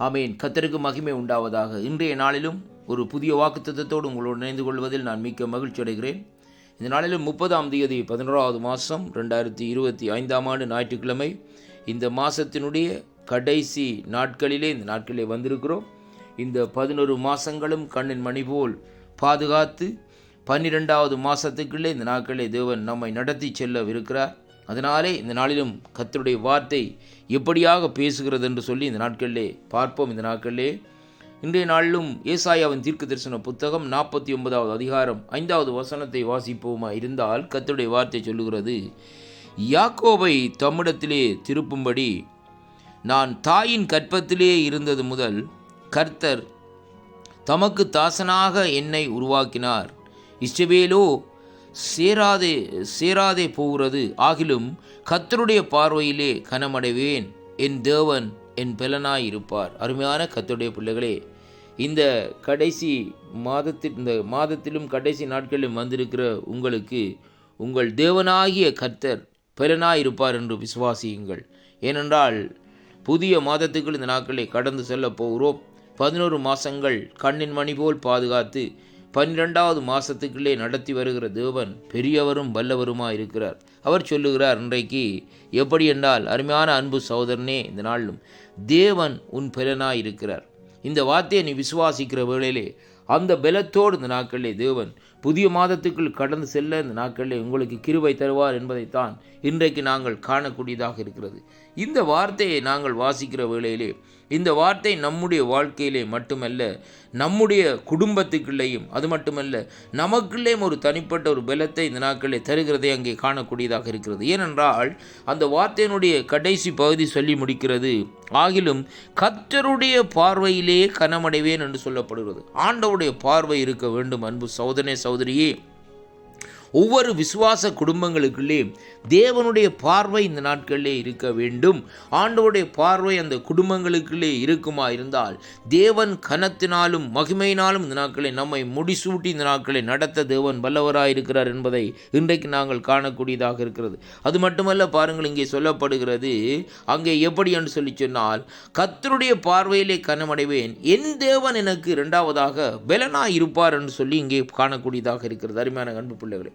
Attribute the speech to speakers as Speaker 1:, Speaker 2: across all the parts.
Speaker 1: ஆமேன். கத்தருக்கு மகிமை உண்டாவதாக. இன்றைய நாளிலும் ஒரு புதிய வாக்குத்தத்தோடு உங்களோடு இணைந்து கொள்வதில் நான் மிக்க மகிழ்ச்சி அடைகிறேன். இந்த நாளிலும் முப்பதாம் தேதி பதினோராவது மாதம் ரெண்டாயிரத்தி இருபத்தி ஐந்தாம் ஆண்டு ஞாயிற்றுக்கிழமை. இந்த மாதத்தினுடைய கடைசி நாட்களிலே இந்த நாட்களிலே வந்திருக்கிறோம். இந்த பதினொரு மாதங்களும் கண்ணின் மணி போல் பாதுகாத்து பன்னிரெண்டாவது மாதத்துக்குள்ளே இந்த நாட்களை தேவன் நம்மை நடத்தி செல்லவிருக்கிறார். அதனாலே இந்த நாளிலும் கர்த்தருடைய வார்த்தை எப்படியாக பேசுகிறது என்று சொல்லி இந்த நாட்களிலே பார்ப்போம். இந்த நாட்களிலே இன்றைய நாளிலும் ஏசாயாவின் தீர்க்க தரிசன புத்தகம் நாற்பத்தி ஒன்பதாவது அதிகாரம் ஐந்தாவது வசனத்தை வாசிப்போமா இருந்தால் கத்தருடைய வார்த்தை சொல்லுகிறது யாக்கோவை தம்மிடத்திலே திருப்பும்படி நான் தாயின் கற்பத்திலே இருந்தது முதல் கர்த்தர் தமக்கு தாசனாக என்னை உருவாக்கினார். இஸ்ரவேலோ சேராதே சேராதே போகிறது. ஆகிலும் கர்த்தருடைய பார்வையிலே கனமடைவேன். என் தேவன் என் பெலனாய் இருப்பார். அருமையான கத்தருடைய பிள்ளைகளே இந்த கடைசி மாதத்தில் இந்த மாதத்திலும் கடைசி நாட்களிலும் வந்திருக்கிற உங்களுக்கு உங்கள் தேவனாகிய கர்த்தர் பெலனாய் இருப்பார் என்று விசுவாசியுங்கள். ஏனென்றால் புதிய மாதத்துக்குள் இந்த நாட்களை கடந்து செல்ல போகிறோம். பதினோரு மாதங்கள் கண்ணின் மணி போல் பாதுகாத்து பன்னிரெண்டாவது மாதத்துக்குள்ளே நடத்தி வருகிற தேவன் பெரியவரும் வல்லவருமாக இருக்கிறார் அவர் சொல்லுகிறார் இன்றைக்கு எப்படி என்றால் அருமையான அன்பு சகோதரனே இந்த நாளிலும் தேவன் உன் பெலனாய் இருக்கிறார் இந்த வார்த்தையை நீ விசுவாசிக்கிற வேளையிலே அந்த பலத்தோடு இந்த நாட்களிலே தேவன் புதிய மாதத்துக்குள் கடந்து செல்ல இந்த நாட்களிலே உங்களுக்கு கிருவை தருவார் என்பதைத்தான் இன்றைக்கு நாங்கள் காணக்கூடியதாக இருக்கிறது. இந்த வார்த்தையை நாங்கள் வாசிக்கிற வேளையிலே இந்த வார்த்தை நம்முடைய வாழ்க்கையிலே மட்டுமல்ல நம்முடைய குடும்பத்துக்குள்ளேயும் அது மட்டுமல்ல நமக்குள்ளேயும் ஒரு தனிப்பட்ட ஒரு பலத்தை இந்த நாட்களிலே தருகிறதை அங்கே காணக்கூடியதாக இருக்கிறது. ஏனென்றால் அந்த வார்த்தையினுடைய கடைசி பகுதி சொல்லி முடிக்கிறது ஆகிலும் கத்தருடைய பார்வையிலே கனமடைவேன் என்று சொல்லப்படுகிறது. ஆண்டவருடைய பார்வை இருக்க வேண்டும் அன்பு சகோதரனே சகோதரியே. ஒவ்வொரு விசுவாச குடும்பங்களுக்குள்ளே தேவனுடைய பார்வை இந்த நாட்களிலே இருக்க வேண்டும். ஆண்டவருடைய பார்வை அந்த குடும்பங்களுக்குள்ளே இருக்குமா இருந்தால் தேவன் கனத்தினாலும் மகிமையினாலும் இந்த நாட்களை நம்மை முடிசூட்டி இந்த நாட்களை நடத்த தேவன் வல்லவராயிருக்கிறார் என்பதை இன்றைக்கு நாங்கள் காணக்கூடியதாக இருக்கிறது. அது மட்டுமல்ல பாருங்கள் இங்கே சொல்லப்படுகிறது அங்கே எப்படி என்று சொல்லி சொன்னால் கத்தருடைய பார்வையிலே கனமடைவேன் என் தேவன் எனக்கு இரண்டாவதாக பலனாய் இருப்பார் என்று சொல்லி இங்கே காணக்கூடியதாக இருக்கிறது. அருமையான அன்பு பிள்ளைகளே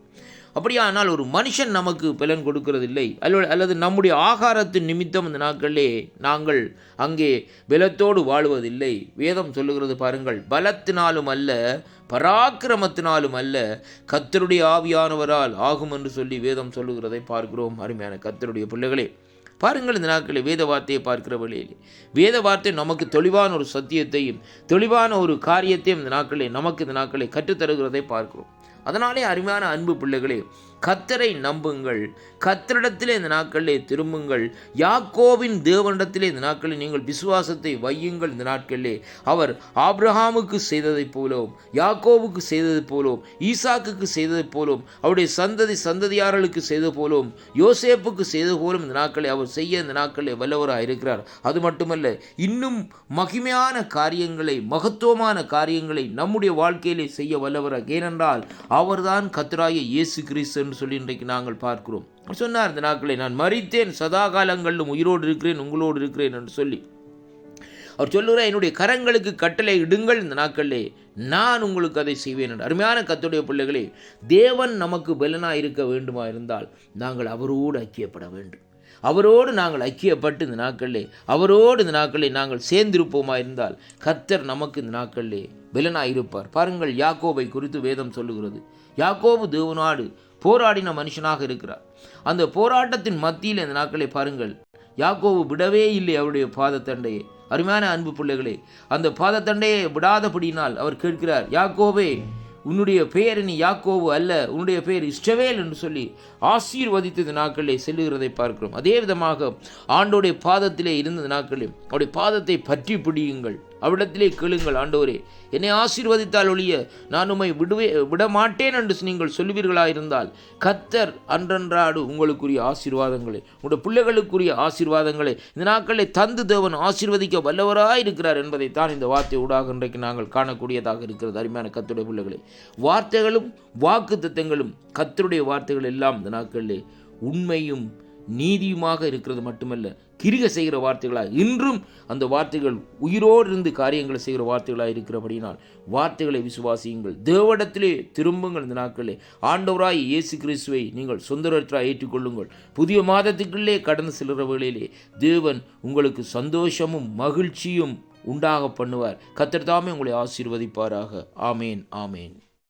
Speaker 1: அப்படியானால் ஒரு மனுஷன் நமக்கு பலன் கொடுக்கிறதில்லை. அல்லது அல்லது நம்முடைய ஆகாரத்தின் நிமித்தம் இந்த நாட்களிலே நாங்கள் அங்கே பலத்தோடு வாழ்வதில்லை. வேதம் சொல்லுகிறது பாருங்கள் பலத்தினாலும் அல்ல பராக்கிரமத்தினாலும் அல்ல கத்தருடைய ஆவியானவரால் ஆகும் என்று சொல்லி வேதம் சொல்லுகிறதை பார்க்கிறோம். அருமையான கத்தருடைய பிள்ளைகளே பாருங்கள் இந்த நாட்களில் வேத வார்த்தையை பார்க்கிற வழியில். வேத வார்த்தை நமக்கு தெளிவான ஒரு சத்தியத்தையும் தெளிவான ஒரு காரியத்தையும் இந்த நாட்களில் நமக்கு இந்த நாட்களை கற்றுத்தருகிறதை பார்க்கிறோம். அதனாலே அருமையான அன்பு பிள்ளைகளே. கத்தரை நம்புங்கள். கத்தரிடத்திலே இந்த நாட்களிலே திரும்புங்கள். யாக்கோவின் தேவனிடத்திலே இந்த நாட்களில் நீங்கள் விசுவாசத்தை வையுங்கள் இந்த நாட்களிலே. அவர் ஆப்ரஹாமுக்கு செய்ததைப் போலவும் யாக்கோவுக்கு செய்தது போலவும் ஈசாக்குக்கு செய்ததைப் போலவும் அவருடைய சந்ததி சந்ததியார்களுக்கு செய்தது போலவும் யோசேப்புக்கு செய்தது போலும் இந்த நாட்களை அவர் செய்ய இந்த நாட்களில் வல்லவராக இருக்கிறார். அது மட்டுமல்ல இன்னும் மகிமையான காரியங்களை மகத்துவமான காரியங்களை நம்முடைய வாழ்க்கையிலே செய்ய வல்லவராக. ஏனென்றால் அவர்தான் கத்தராய இயேசு கிறிஸ்து என்று சொல்லி இன்றைக்கு நாங்கள் பார்க்கிறோம். சொன்னார் இந்த நாட்களை நான் மறித்தேன் சதா காலங்களிலும் உயிரோடு இருக்கிறேன் உங்களோடு இருக்கிறேன் என்று சொல்லி. அவர் சொல்லுகிறார் என்னுடைய கரங்களுக்கு கட்டளை இடுங்கள் இந்த நாட்களிலே நான் உங்களுக்கு அதை செய்வேன் என்று. அருமையான கத்துடைய பிள்ளைகளே தேவன் நமக்கு பலனாக இருக்க வேண்டுமா இருந்தால் நாங்கள் அவரோடு ஐக்கியப்பட வேண்டும். அவரோடு நாங்கள் ஐக்கியப்பட்டு இந்த நாட்களிலே அவரோடு இந்த நாட்களிலே நாங்கள் சேர்ந்திருப்போமா இருந்தால் கர்த்தர் நமக்கு இந்த நாட்களிலே பலனாக இருப்பார். பாருங்கள் யாக்கோபை குறித்து வேதம் சொல்லுகிறது. யாக்கோபு தேவனாடு போராடின மனுஷனாக இருக்கிறார். அந்த போராட்டத்தின் மத்தியில் இந்த நாட்களை பாருங்கள். யாக்கோவு விடவே இல்லை அவருடைய பாதத்தண்டையை. அருமையான அன்பு பிள்ளைகளே அந்த பாதத்தண்டையை விடாதபடியினால் அவர் கேட்கிறார் யாக்கோவே உன்னுடைய பெயர் நீ யாக்கோவு அல்ல உன்னுடைய பெயர் இஷ்டவேல் என்று சொல்லி ஆசீர்வதித்தது நாட்களிலே செல்லுகிறதை பார்க்கிறோம். அதே விதமாக ஆண்டோடைய பாதத்திலே இருந்த நாட்களில் அவருடைய பாதத்தை பற்றி பிடியுங்கள். அவ்விடத்திலே கேளுங்கள் ஆண்டோரே என்னை ஆசீர்வதித்தால் ஒழிய நான் உம்மை விடுவே விடமாட்டேன் என்று நீங்கள் சொல்லுவீர்களா இருந்தால் கத்தர் அன்றன்றாடு உங்களுக்குரிய ஆசீர்வாதங்களை உங்களுடைய பிள்ளைகளுக்குரிய ஆசீர்வாதங்களை இந்த நாட்களை தந்து தேவன் ஆசீர்வதிக்க வல்லவராக இருக்கிறார் என்பதைத்தான் இந்த வார்த்தை ஊடாக இன்றைக்கு நாங்கள் காணக்கூடியதாக இருக்கிறது. அருமையான கத்துடைய பிள்ளைகளே வார்த்தைகளும் வாக்கு தத்தங்களும் கத்தருடைய வார்த்தைகள் எல்லாம் இந்த நாட்களிலே உண்மையும் நீதியுமாக இருக்கிறது மட்டுமல்ல கிரிக செய்கிற வார்த்தைகளாக இன்றும் அந்த வார்த்தைகள் உயிரோடு இருந்து காரியங்களை செய்கிற வார்த்தைகளாக இருக்கிறபடினால் வார்த்தைகளை விசுவாசியுங்கள். தேவடத்திலே திரும்புங்கள் இந்த நாட்களே ஆண்டவராய் இயேசு கிறிஸ்துவை நீங்கள் சொந்தரற்றாக ஏற்றுக்கொள்ளுங்கள். புதிய மாதத்துக்குள்ளே கடந்து செல்கிற வேளையிலே தேவன் உங்களுக்கு சந்தோஷமும் மகிழ்ச்சியும் உண்டாக பண்ணுவார். கத்தர் தாமே உங்களை ஆசீர்வதிப்பாராக. ஆமேன் ஆமேன்.